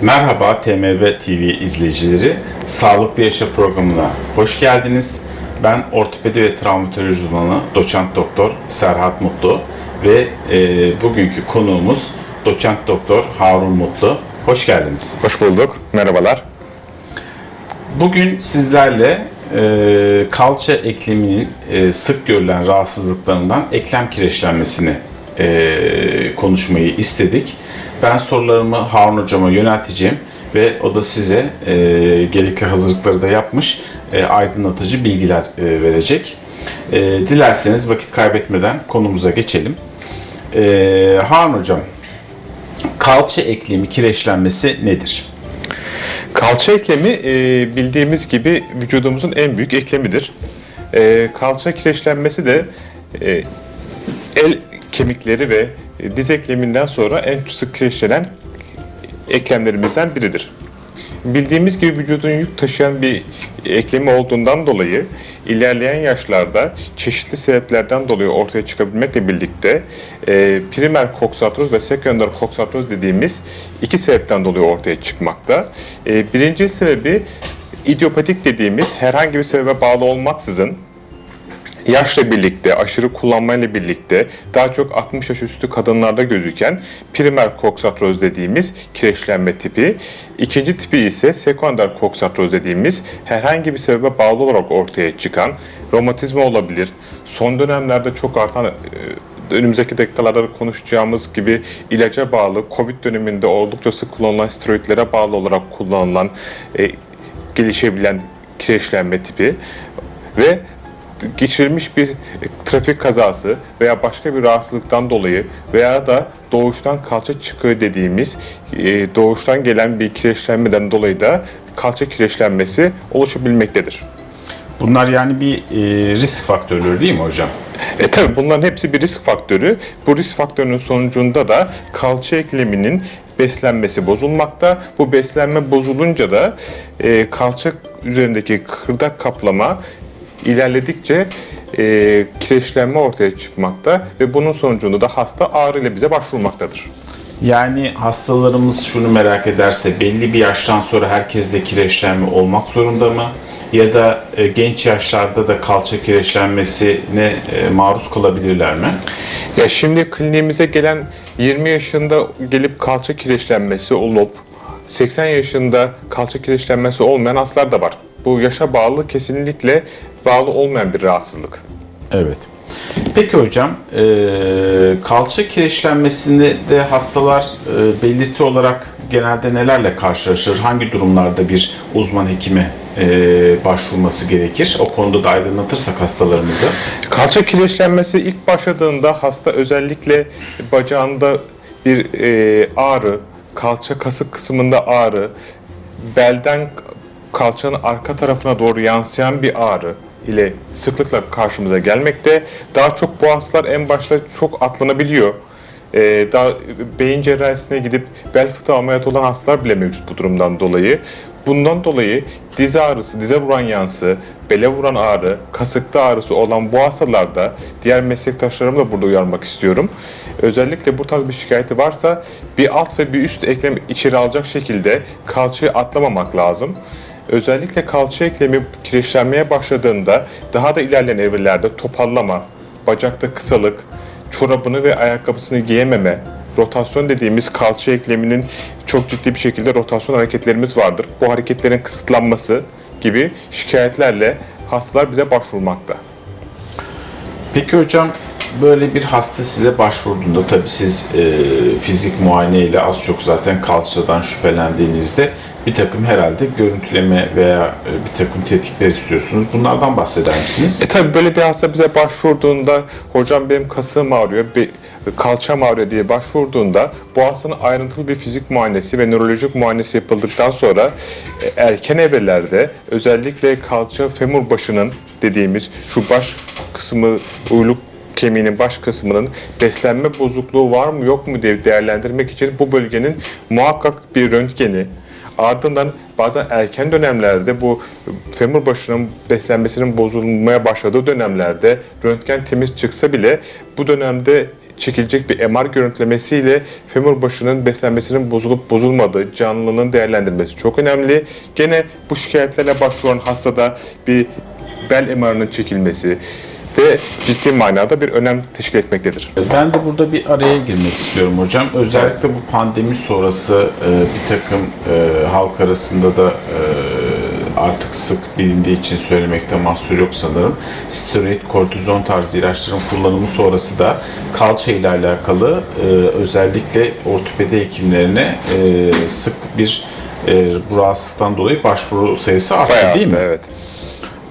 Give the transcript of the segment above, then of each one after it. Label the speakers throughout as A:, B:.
A: Merhaba TMB TV izleyicileri. Sağlıklı Yaşa programına hoş geldiniz. Ben ortopedi ve travmatoloji uzmanı doçent doktor Serhat Mutlu ve e, bugünkü konuğumuz doçent doktor Harun Mutlu. Hoş geldiniz.
B: Hoş bulduk. Merhabalar.
A: Bugün sizlerle e, kalça ekleminin e, sık görülen rahatsızlıklarından eklem kireçlenmesini e, konuşmayı istedik. Ben sorularımı Harun Hocam'a yönelteceğim ve o da size e, gerekli hazırlıkları da yapmış e, aydınlatıcı bilgiler e, verecek. E, dilerseniz vakit kaybetmeden konumuza geçelim. E, Harun Hocam, kalça eklemi kireçlenmesi nedir?
B: Kalça eklemi e, bildiğimiz gibi vücudumuzun en büyük eklemidir. E, kalça kireçlenmesi de e, el kemikleri ve e, diz ekleminden sonra en sık kireçlenen eklemlerimizden biridir. Bildiğimiz gibi vücudun yük taşıyan bir eklemi olduğundan dolayı ilerleyen yaşlarda çeşitli sebeplerden dolayı ortaya çıkabilmekle birlikte e, primer koksartroz ve sekonder koksartroz dediğimiz iki sebepten dolayı ortaya çıkmakta. E, birinci sebebi idiopatik dediğimiz herhangi bir sebebe bağlı olmaksızın yaşla birlikte, aşırı kullanmayla birlikte daha çok 60 yaş üstü kadınlarda gözüken primer koksartroz dediğimiz kireçlenme tipi. İkinci tipi ise sekonder koksartroz dediğimiz herhangi bir sebebe bağlı olarak ortaya çıkan romatizma olabilir. Son dönemlerde çok artan e, önümüzdeki dakikalarda da konuşacağımız gibi ilaca bağlı, Covid döneminde oldukça sık kullanılan steroidlere bağlı olarak kullanılan e, gelişebilen kireçlenme tipi ve geçirilmiş bir trafik kazası veya başka bir rahatsızlıktan dolayı veya da doğuştan kalça çıkığı dediğimiz e, doğuştan gelen bir kireçlenmeden dolayı da kalça kireçlenmesi oluşabilmektedir.
A: Bunlar yani bir e, risk faktörleri değil mi hocam?
B: E tabi bunların hepsi bir risk faktörü. Bu risk faktörünün sonucunda da kalça ekleminin beslenmesi bozulmakta. Bu beslenme bozulunca da e, kalça üzerindeki kırdak kaplama ilerledikçe e, kireçlenme ortaya çıkmakta ve bunun sonucunda da hasta ağrı ile bize başvurmaktadır.
A: Yani hastalarımız şunu merak ederse belli bir yaştan sonra herkeste kireçlenme olmak zorunda mı? Ya da e, genç yaşlarda da kalça kireçlenmesine e, maruz kalabilirler mi?
B: Ya şimdi kliniğimize gelen 20 yaşında gelip kalça kireçlenmesi olup 80 yaşında kalça kireçlenmesi olmayan hastalar da var. Bu yaşa bağlı kesinlikle bağlı olmayan bir rahatsızlık.
A: Evet. Peki hocam, e, kalça kireçlenmesinde de hastalar e, belirti olarak genelde nelerle karşılaşır? Hangi durumlarda bir uzman hekime e, başvurması gerekir? O konuda da aydınlatırsak hastalarımızı.
B: Kalça kireçlenmesi ilk başladığında hasta özellikle bacağında bir e, ağrı, kalça kasık kısmında ağrı, belden kalçanın arka tarafına doğru yansıyan bir ağrı ile sıklıkla karşımıza gelmekte. Daha çok bu hastalar en başta çok atlanabiliyor. Ee, daha beyin cerrahisine gidip bel fıtığı ameliyatı olan hastalar bile mevcut bu durumdan dolayı. Bundan dolayı diz ağrısı, dize vuran yansı, bele vuran ağrı, kasıkta ağrısı olan bu hastalarda diğer meslektaşlarımı da burada uyarmak istiyorum. Özellikle bu tarz bir şikayeti varsa bir alt ve bir üst eklem içeri alacak şekilde kalçayı atlamamak lazım. Özellikle kalça eklemi kireçlenmeye başladığında daha da ilerleyen evrelerde topallama, bacakta kısalık, çorabını ve ayakkabısını giyememe, rotasyon dediğimiz kalça ekleminin çok ciddi bir şekilde rotasyon hareketlerimiz vardır. Bu hareketlerin kısıtlanması gibi şikayetlerle hastalar bize başvurmakta.
A: Peki hocam, böyle bir hasta size başvurduğunda tabii siz e, fizik muayene ile az çok zaten kalçadan şüphelendiğinizde bir takım herhalde görüntüleme veya e, bir takım tetkikler istiyorsunuz. Bunlardan bahseder misiniz?
B: E tabi böyle bir hasta bize başvurduğunda hocam benim kasığım ağrıyor, bir kalçam ağrıyor diye başvurduğunda bu hastanın ayrıntılı bir fizik muayenesi ve nörolojik muayenesi yapıldıktan sonra e, erken evrelerde özellikle kalça femur başının dediğimiz şu baş kısmı uyluk kemiğinin baş kısmının beslenme bozukluğu var mı yok mu diye değerlendirmek için bu bölgenin muhakkak bir röntgeni, Ardından bazen erken dönemlerde bu femur başının beslenmesinin bozulmaya başladığı dönemlerde röntgen temiz çıksa bile bu dönemde çekilecek bir MR görüntülemesiyle femur başının beslenmesinin bozulup bozulmadığı, canlılığının değerlendirilmesi çok önemli. Gene bu şikayetlerle başvuran hastada bir bel MR'ının çekilmesi de ciddi manada bir önem teşkil etmektedir.
A: Ben de burada bir araya girmek istiyorum hocam. Özellikle bu pandemi sonrası e, bir takım e, halk arasında da e, artık sık bilindiği için söylemekte mahsur yok sanırım. Steroid, kortizon tarzı ilaçların kullanımı sonrası da kalça ile alakalı e, özellikle ortopedi hekimlerine e, sık bir e, bu rahatsızlıktan dolayı başvuru sayısı arttı
B: Bayağı
A: değil mi?
B: Evet.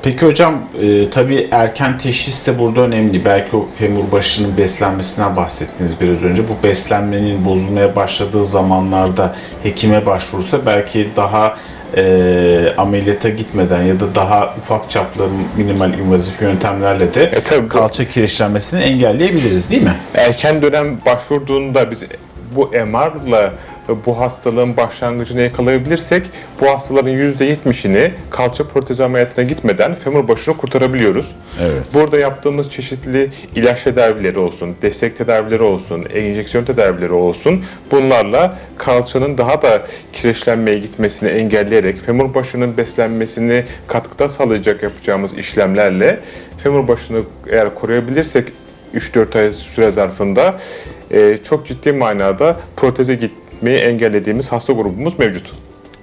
A: Peki hocam e, tabii erken teşhis de burada önemli. Belki o femur başının beslenmesinden bahsettiniz biraz önce. Bu beslenmenin bozulmaya başladığı zamanlarda hekime başvursa belki daha e, ameliyata gitmeden ya da daha ufak çaplı minimal invazif yöntemlerle de
B: E, tabii
A: kalça kireçlenmesini engelleyebiliriz değil mi?
B: Erken dönem başvurduğunda biz bu MR'la bu hastalığın başlangıcını yakalayabilirsek bu hastaların %70'ini kalça protezi ameliyatına gitmeden femur başını kurtarabiliyoruz.
A: Evet.
B: Burada yaptığımız çeşitli ilaç tedavileri olsun, destek tedavileri olsun, enjeksiyon tedavileri olsun bunlarla kalçanın daha da kireçlenmeye gitmesini engelleyerek femur başının beslenmesini katkıda sağlayacak yapacağımız işlemlerle femur başını eğer koruyabilirsek 3-4 ay süre zarfında e, çok ciddi manada proteze gitmeyi engellediğimiz hasta grubumuz mevcut.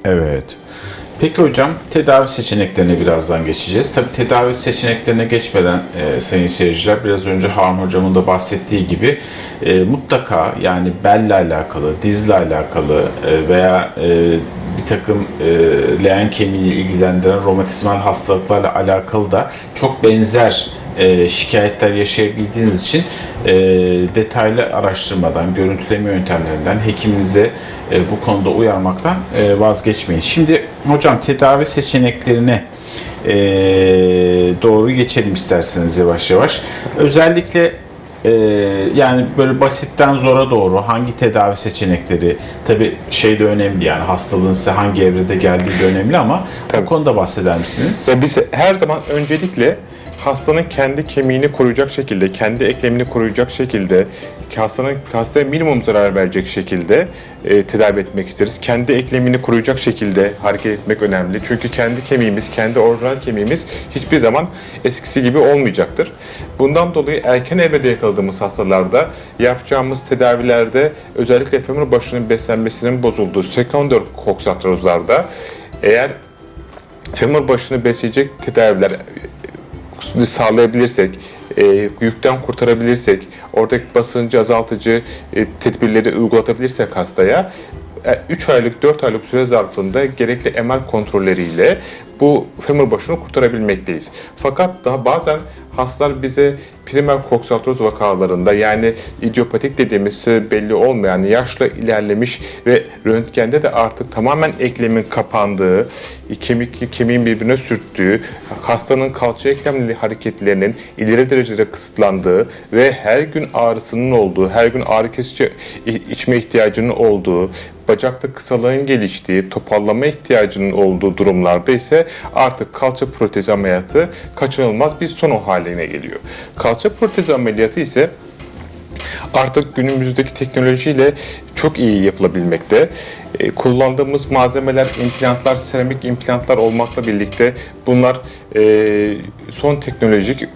A: Evet. Peki hocam tedavi seçeneklerine birazdan geçeceğiz. Tabii tedavi seçeneklerine geçmeden e, sayın seyirciler biraz önce Harun hocamın da bahsettiği gibi e, mutlaka yani belle alakalı, dizle alakalı e, veya e, bir takım e, leğen kemiğini ilgilendiren romatizmal hastalıklarla alakalı da çok benzer e, şikayetler yaşayabildiğiniz için e, detaylı araştırmadan, görüntüleme yöntemlerinden hekiminize e, bu konuda uyarmaktan e, vazgeçmeyin. Şimdi hocam tedavi seçeneklerine e, doğru geçelim isterseniz yavaş yavaş. Özellikle e, yani böyle basitten zora doğru hangi tedavi seçenekleri tabi şey de önemli yani hastalığın size hangi evrede geldiği de önemli ama
B: Tabii.
A: bu konuda bahseder misiniz?
B: Ve biz her zaman öncelikle hastanın kendi kemiğini koruyacak şekilde, kendi eklemini koruyacak şekilde, hastanın hastaya minimum zarar verecek şekilde e, tedavi etmek isteriz. Kendi eklemini koruyacak şekilde hareket etmek önemli. Çünkü kendi kemiğimiz, kendi orijinal kemiğimiz hiçbir zaman eskisi gibi olmayacaktır. Bundan dolayı erken evrede yakaladığımız hastalarda yapacağımız tedavilerde özellikle femur başının beslenmesinin bozulduğu sekonder koksatrozlarda eğer femur başını besleyecek tedaviler sağlayabilirsek, e, yükten kurtarabilirsek, oradaki basıncı azaltıcı e, tedbirleri uygulatabilirsek hastaya 3 aylık 4 aylık süre zarfında gerekli MR kontrolleriyle bu femur başını kurtarabilmekteyiz. Fakat daha bazen hastalar bize primer koksaltroz vakalarında yani idiopatik dediğimiz belli olmayan yaşla ilerlemiş ve röntgende de artık tamamen eklemin kapandığı, kemik kemiğin birbirine sürttüğü, hastanın kalça eklemli hareketlerinin ileri derecede kısıtlandığı ve her gün ağrısının olduğu, her gün ağrı kesici içme ihtiyacının olduğu, bacakta kısalığın geliştiği, toparlama ihtiyacının olduğu durumlarda ise artık kalça protezi ameliyatı kaçınılmaz bir son haline geliyor. Kalça protezi ameliyatı ise artık günümüzdeki teknolojiyle çok iyi yapılabilmekte. E, kullandığımız malzemeler, implantlar, seramik implantlar olmakla birlikte bunlar e, son teknolojik,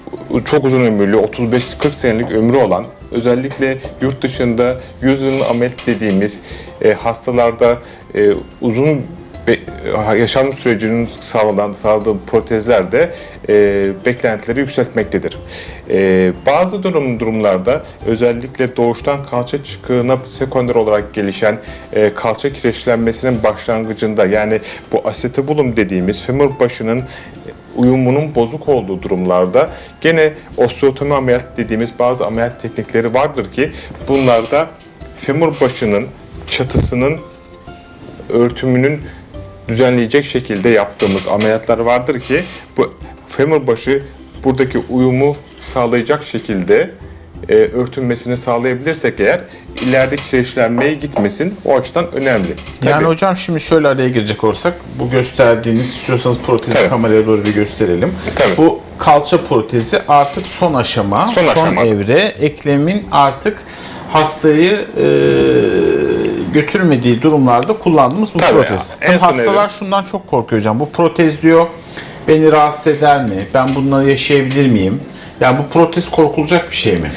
B: çok uzun ömürlü, 35-40 senelik ömrü olan, özellikle yurt dışında 100 yılın ameliyat dediğimiz e, hastalarda e, uzun be- yaşam sürecinin sağlanan, sağladığı protezler de e, beklentileri yükseltmektedir. E, bazı durum durumlarda özellikle doğuştan kalça çıkığına sekonder olarak gelişen e, kalça kireçlenmesinin başlangıcında yani bu asetibulum dediğimiz femur başının uyumunun bozuk olduğu durumlarda gene osteotomi ameliyat dediğimiz bazı ameliyat teknikleri vardır ki bunlarda femur başının çatısının örtümünün düzenleyecek şekilde yaptığımız ameliyatlar vardır ki bu femur başı buradaki uyumu sağlayacak şekilde e, örtünmesini sağlayabilirsek eğer ileride kireçlenmeye gitmesin. O açıdan önemli.
A: Yani
B: Tabii.
A: hocam şimdi şöyle araya girecek olursak bu gösterdiğiniz istiyorsanız protezi
B: Tabii.
A: kameraya doğru bir gösterelim.
B: Tabii.
A: Bu kalça protezi artık son aşama,
B: Son
A: son,
B: aşama.
A: evre. Eklemin artık hastayı e, götürmediği durumlarda kullandığımız bu
B: Tabii
A: protez.
B: ya,
A: Tabii hastalar
B: evre.
A: şundan çok korkuyor hocam. Bu protez diyor beni rahatsız eder mi? Ben bununla yaşayabilir miyim? Yani bu protez korkulacak bir şey mi?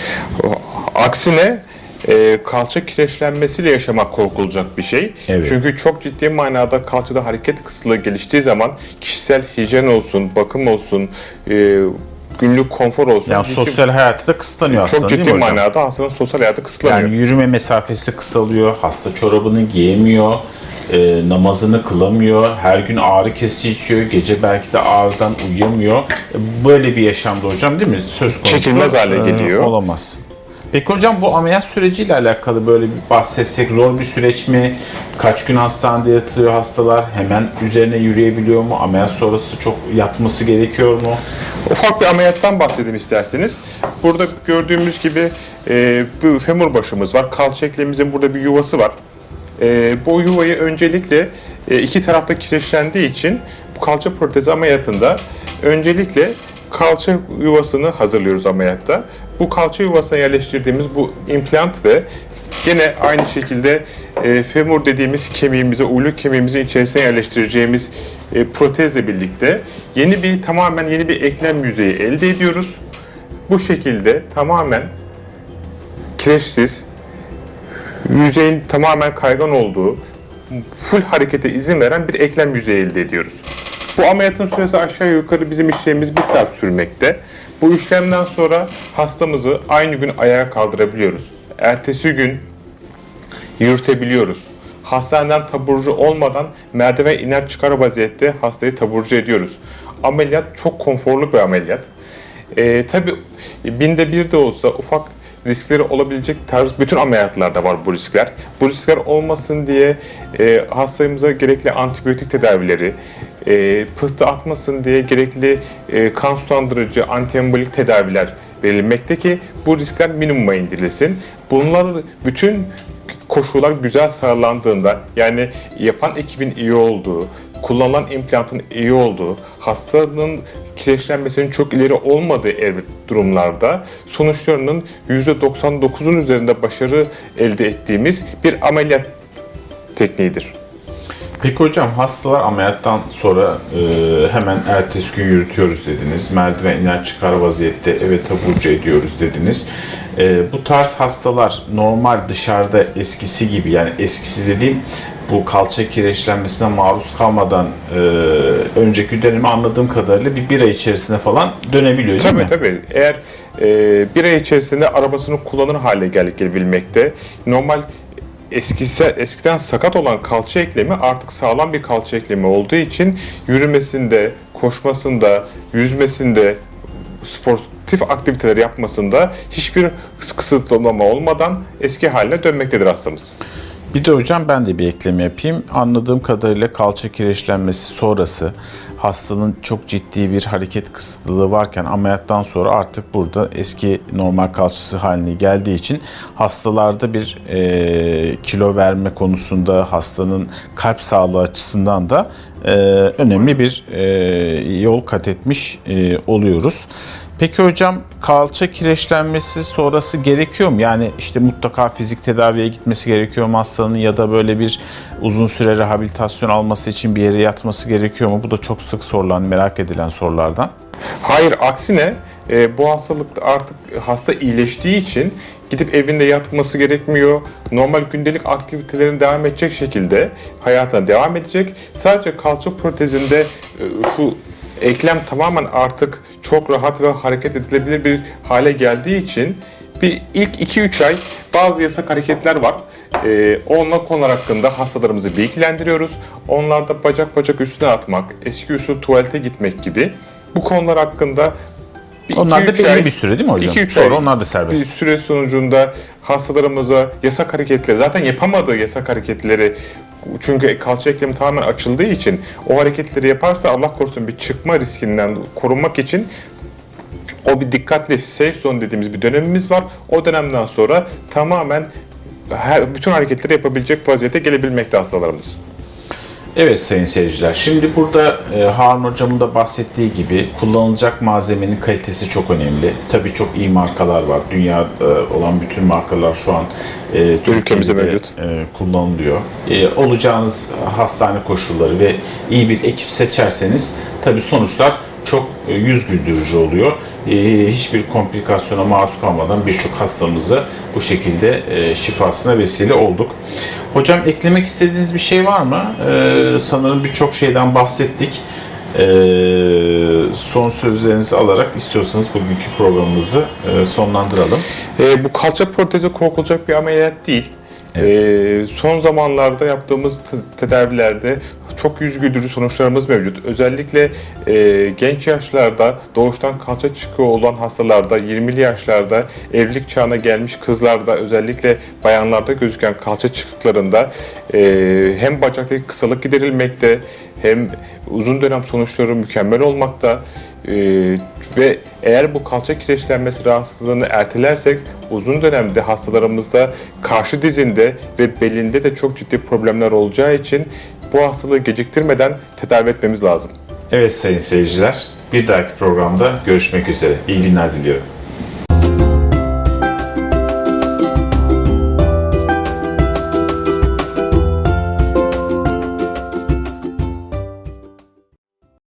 B: Aksine e, kalça kireçlenmesiyle yaşamak korkulacak bir şey.
A: Evet.
B: Çünkü çok ciddi manada kalçada hareket kısıtlığı geliştiği zaman kişisel hijyen olsun, bakım olsun, e, günlük konfor olsun.
A: Yani sosyal hayatı da kısıtlanıyor aslında
B: çok
A: değil
B: ciddi
A: mi hocam?
B: manada hastanın sosyal hayatı kısıtlanıyor.
A: Yani yürüme mesafesi kısalıyor, hasta çorabını giyemiyor, e, namazını kılamıyor, her gün ağrı kesici içiyor, gece belki de ağrıdan uyuyamıyor. E, Böyle bir yaşamda hocam değil mi? Söz konusu
B: Çekilmez hale
A: e,
B: geliyor.
A: olamaz. Peki hocam bu ameliyat süreciyle alakalı böyle bir bahsetsek zor bir süreç mi? Kaç gün hastanede yatılıyor hastalar? Hemen üzerine yürüyebiliyor mu? Ameliyat sonrası çok yatması gerekiyor mu?
B: Ufak bir ameliyattan bahsedeyim isterseniz. Burada gördüğümüz gibi e, bu femur başımız var. Kalça eklemimizin burada bir yuvası var. E, bu yuvayı öncelikle e, iki tarafta kireçlendiği için bu kalça protezi ameliyatında öncelikle kalça yuvasını hazırlıyoruz ameliyatta. Bu kalça yuvasına yerleştirdiğimiz bu implant ve Gene aynı şekilde e, femur dediğimiz kemiğimize, uyluk kemiğimizin içerisine yerleştireceğimiz e, protezle birlikte yeni bir tamamen yeni bir eklem yüzeyi elde ediyoruz. Bu şekilde tamamen kireçsiz, yüzeyin tamamen kaygan olduğu, full harekete izin veren bir eklem yüzeyi elde ediyoruz. Bu ameliyatın süresi aşağı yukarı bizim işlemimiz bir saat sürmekte. Bu işlemden sonra hastamızı aynı gün ayağa kaldırabiliyoruz. Ertesi gün yürütebiliyoruz. Hastaneden taburcu olmadan merdiven iner çıkar vaziyette hastayı taburcu ediyoruz. Ameliyat çok konforlu bir ameliyat. Ee, Tabi binde bir de olsa ufak riskleri olabilecek tarz bütün ameliyatlarda var bu riskler. Bu riskler olmasın diye e, hastamıza gerekli antibiyotik tedavileri, e, pıhtı atmasın diye gerekli e, kan sulandırıcı, antiembolik tedaviler verilmekte ki bu riskler minimuma indirilsin. Bunlar bütün koşullar güzel sağlandığında yani yapan ekibin iyi olduğu, kullanılan implantın iyi olduğu, hastanın kireçlenmesinin çok ileri olmadığı durumlarda sonuçlarının %99'un üzerinde başarı elde ettiğimiz bir ameliyat tekniğidir.
A: Peki hocam hastalar ameliyattan sonra e, hemen ertesi gün yürütüyoruz dediniz. Merdiven iner çıkar vaziyette eve taburcu ediyoruz dediniz. E, bu tarz hastalar normal dışarıda eskisi gibi yani eskisi dediğim bu kalça kireçlenmesine maruz kalmadan e, önceki dönemi anladığım kadarıyla bir bir ay içerisinde falan dönebiliyor değil
B: Tabii
A: mi?
B: tabii. Eğer e, bir ay içerisinde arabasını kullanır hale gel- gelebilmekte, normal eskisi, eskiden sakat olan kalça eklemi artık sağlam bir kalça eklemi olduğu için yürümesinde, koşmasında, yüzmesinde, sportif aktiviteler yapmasında hiçbir kısıtlama olmadan eski haline dönmektedir hastamız.
A: Bir de hocam ben de bir ekleme yapayım. Anladığım kadarıyla kalça kireçlenmesi sonrası hastanın çok ciddi bir hareket kısıtlılığı varken ameliyattan sonra artık burada eski normal kalçası haline geldiği için hastalarda bir e, kilo verme konusunda hastanın kalp sağlığı açısından da e, önemli bir e, yol kat etmiş e, oluyoruz. Peki hocam kalça kireçlenmesi sonrası gerekiyor mu? Yani işte mutlaka fizik tedaviye gitmesi gerekiyor mu hastanın ya da böyle bir uzun süre rehabilitasyon alması için bir yere yatması gerekiyor mu? Bu da çok sık sorulan, merak edilen sorulardan.
B: Hayır, aksine e, bu hastalık artık hasta iyileştiği için gidip evinde yatması gerekmiyor. Normal gündelik aktivitelerin devam edecek şekilde hayatına devam edecek. Sadece kalça protezinde e, şu eklem tamamen artık çok rahat ve hareket edilebilir bir hale geldiği için bir ilk 2-3 ay bazı yasak hareketler var. Ee, onlar konular hakkında hastalarımızı bilgilendiriyoruz. Onlarda bacak bacak üstüne atmak, eski usul tuvalete gitmek gibi bu konular hakkında bir
A: Onlar da
B: 2-3
A: belli
B: ay-
A: bir süre değil mi hocam?
B: 2-3
A: Sonra
B: ay
A: onlar da
B: bir
A: serbest.
B: süre sonucunda hastalarımıza yasak hareketleri, zaten yapamadığı yasak hareketleri çünkü kalça eklemi tamamen açıldığı için o hareketleri yaparsa Allah korusun bir çıkma riskinden korunmak için O bir dikkatli safe zone dediğimiz bir dönemimiz var. O dönemden sonra tamamen her, bütün hareketleri yapabilecek vaziyete gelebilmekte hastalarımız.
A: Evet sayın seyirciler. Şimdi burada e, Harun hocamın da bahsettiği gibi kullanılacak malzemenin kalitesi çok önemli. Tabii çok iyi markalar var. Dünyada olan bütün markalar şu an e, Türkiye'de
B: mevcut.
A: e, kullanılıyor. E, olacağınız hastane koşulları ve iyi bir ekip seçerseniz tabii sonuçlar çok e, yüz güldürücü oluyor. E, hiçbir komplikasyona maruz kalmadan birçok hastamızı bu şekilde e, şifasına vesile olduk. Hocam eklemek istediğiniz bir şey var mı? Sanırım birçok şeyden bahsettik. Son sözlerinizi alarak istiyorsanız bugünkü programımızı sonlandıralım.
B: Bu kalça protezi korkulacak bir ameliyat değil.
A: Evet.
B: E, son zamanlarda yaptığımız te- tedavilerde çok yüz sonuçlarımız mevcut. Özellikle e, genç yaşlarda doğuştan kalça çıkığı olan hastalarda, 20'li yaşlarda evlilik çağına gelmiş kızlarda özellikle bayanlarda gözüken kalça çıkıklarında e, hem bacaktaki kısalık giderilmekte hem uzun dönem sonuçları mükemmel olmakta e, ve eğer bu kalça kireçlenmesi rahatsızlığını ertelersek uzun dönemde hastalarımızda karşı dizinde ve belinde de çok ciddi problemler olacağı için bu hastalığı geciktirmeden tedavi etmemiz lazım.
A: Evet sayın seyirciler, bir dahaki programda görüşmek üzere. İyi günler diliyorum.